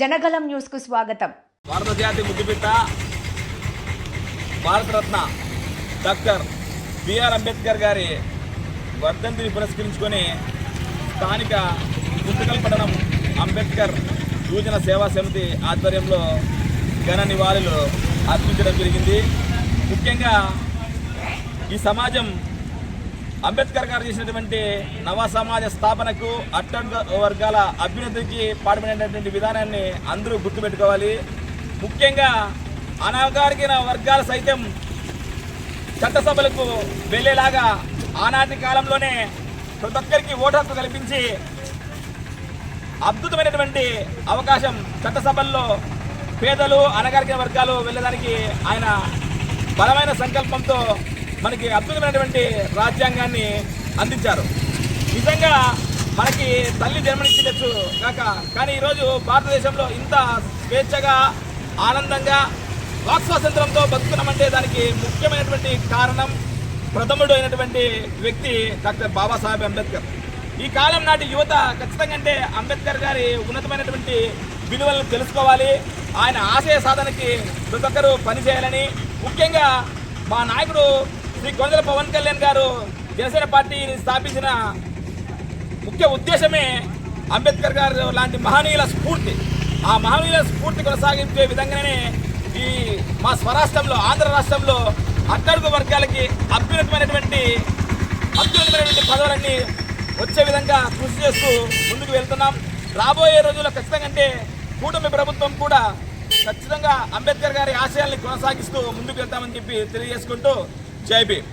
జనగలం న్యూస్కు స్వాగతం. భారత జాతి ముద్దుబిడ్డ భారతరత్న డాక్టర్ బిఆర్ అంబేద్కర్ గారి వర్ధంతిని పురస్కరించుకొని స్థానిక గుంతకల్ పట్టణం అంబేద్కర్ యువజన సేవా సమితి ఆధ్వర్యంలో ఘన నివాళులు అర్పించడం జరిగింది. ముఖ్యంగా ఈ సమాజం అంబేద్కర్ గారు చేసినటువంటి నవ సమాజ స్థాపనకు అట్టడుగు వర్గాల అభ్యున్నతికి పాటుపడినటువంటి విధానాన్ని అందరూ గుర్తుపెట్టుకోవాలి. ముఖ్యంగా అనాగారిన వర్గాల సైతం చట్టసభలకు వెళ్ళేలాగా ఆనాటి కాలంలోనే ప్రతి ఒక్కరికి ఓటు హక్కు కల్పించి అద్భుతమైనటువంటి అవకాశం చట్టసభల్లో పేదలు అనగారిన వర్గాలు వెళ్ళడానికి ఆయన బలమైన సంకల్పంతో మనకి అద్భుతమైనటువంటి రాజ్యాంగాన్ని అందించారు. నిజంగా మనకి తల్లి జన్మనిచ్చిండొచ్చు కాక కానీ ఈరోజు భారతదేశంలో ఇంత స్వేచ్ఛగా ఆనందంగా వాక్ స్వాతంత్రంతో బతుకున్నామంటే దానికి ముఖ్యమైనటువంటి కారణం ప్రథముడు అయినటువంటి వ్యక్తి డాక్టర్ బాబాసాహెబ్ అంబేద్కర్. ఈ కాలం నాటి యువత ఖచ్చితంగా అంటే అంబేద్కర్ గారి ఉన్నతమైనటువంటి విలువలను తెలుసుకోవాలి. ఆయన ఆశయ సాధనకి ప్రతి ఒక్కరూ పనిచేయాలని ముఖ్యంగా మా నాయకుడు శ్రీ కొందల పవన్ కళ్యాణ్ గారు జనసేన పార్టీని స్థాపించిన ముఖ్య ఉద్దేశమే అంబేద్కర్ గారు లాంటి మహనీయుల స్ఫూర్తి. ఆ మహనీయుల స్ఫూర్తి కొనసాగించే విధంగానే ఈ మా స్వరాష్ట్రంలో ఆంధ్ర రాష్ట్రంలో అట్టడుగు వర్గాలకి అభ్యున్నతమైనటువంటి అభ్యున్నతమైనటువంటి పదవులన్నీ వచ్చే విధంగా కృషి చేస్తూ ముందుకు వెళ్తున్నాం. రాబోయే రోజుల్లో ఖచ్చితంగా అంటే కూటమి ప్రభుత్వం కూడా ఖచ్చితంగా అంబేద్కర్ గారి ఆశయాల్ని కొనసాగిస్తూ ముందుకు వెళ్తామని చెప్పి తెలియజేసుకుంటూ జై భీమ్.